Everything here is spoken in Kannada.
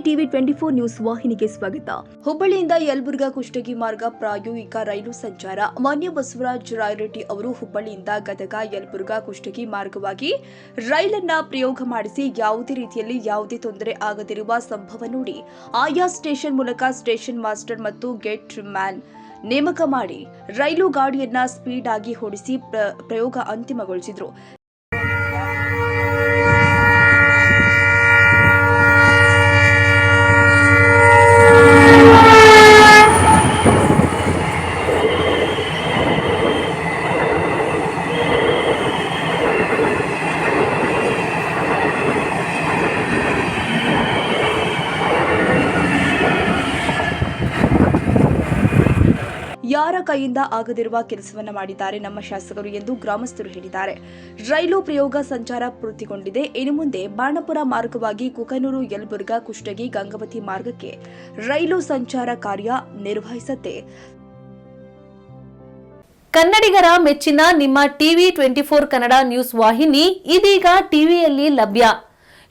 ಟಿವಿ ಟ್ವೆಂಟಿ ಫೋರ್ ನ್ಯೂಸ್ ವಾಹಿನಿಗೆ ಸ್ವಾಗತ. ಹುಬ್ಬಳ್ಳಿಯಿಂದ ಯಲಬುರ್ಗಾ ಕುಷ್ಟಗಿ ಮಾರ್ಗ ಪ್ರಾಯೋಗಿಕ ರೈಲು ಸಂಚಾರ. ಮಾನ್ಯ ಬಸವರಾಜ್ ರಾಯರೆಡ್ಡಿ ಅವರು ಹುಬ್ಬಳ್ಳಿಯಿಂದ ಗದಗ ಯಲಬುರ್ಗಾ ಕುಷ್ಟಗಿ ಮಾರ್ಗವಾಗಿ ರೈಲನ್ನ ಪ್ರಯೋಗ ಮಾಡಿಸಿ ಯಾವುದೇ ರೀತಿಯಲ್ಲಿ ಯಾವುದೇ ತೊಂದರೆ ಆಗದಿರುವ ಸಂಭವ ನೋಡಿ. ಆಯಾ ಸ್ಟೇಷನ್ ಮೂಲಕ ಸ್ಟೇಷನ್ ಮಾಸ್ಟರ್ ಮತ್ತು ಗೇಟ್ ಮ್ಯಾನ್ ನೇಮಕ ಮಾಡಿ ರೈಲು ಗಾಡಿಯನ್ನ ಸ್ಪೀಡ್ ಆಗಿ ಹೊಡಿಸಿ ಪ್ರ- ಪ್ರಯೋಗ ಅಂತಿಮಗೊಳಿಸಿದ್ರು. ಯಾರ ಕೈಯಿಂದ ಆಗದಿರುವ ಕೆಲಸವನ್ನ ಮಾಡಿದ್ದಾರೆ ನಮ್ಮ ಶಾಸಕರು ಎಂದು ಗ್ರಾಮಸ್ಥರು ಹೇಳಿದ್ದಾರೆ. ರೈಲು ಪ್ರಯೋಗ ಸಂಚಾರ ಪೂರ್ತಿಗೊಂಡಿದೆ. ಇನ್ನು ಮುಂದೆ ಬಾಣಪುರ ಮಾರ್ಗವಾಗಿ ಕುಕನೂರು, ಯಲಬುರ್ಗಾ, ಕುಷ್ಟಗಿ, ಗಂಗಾವತಿ ಮಾರ್ಗಕ್ಕೆ ರೈಲು ಸಂಚಾರ ಕಾರ್ಯ ನಿರ್ವಹಿಸತ್ತೆ. ಕನ್ನಡಿಗರ ಮೆಚ್ಚಿನ ನಿಮ್ಮ TV twenty four Kannada news ವಾಹಿನಿ ಇದೀಗ ಟಿವಿಯಲ್ಲಿ ಲಭ್ಯ.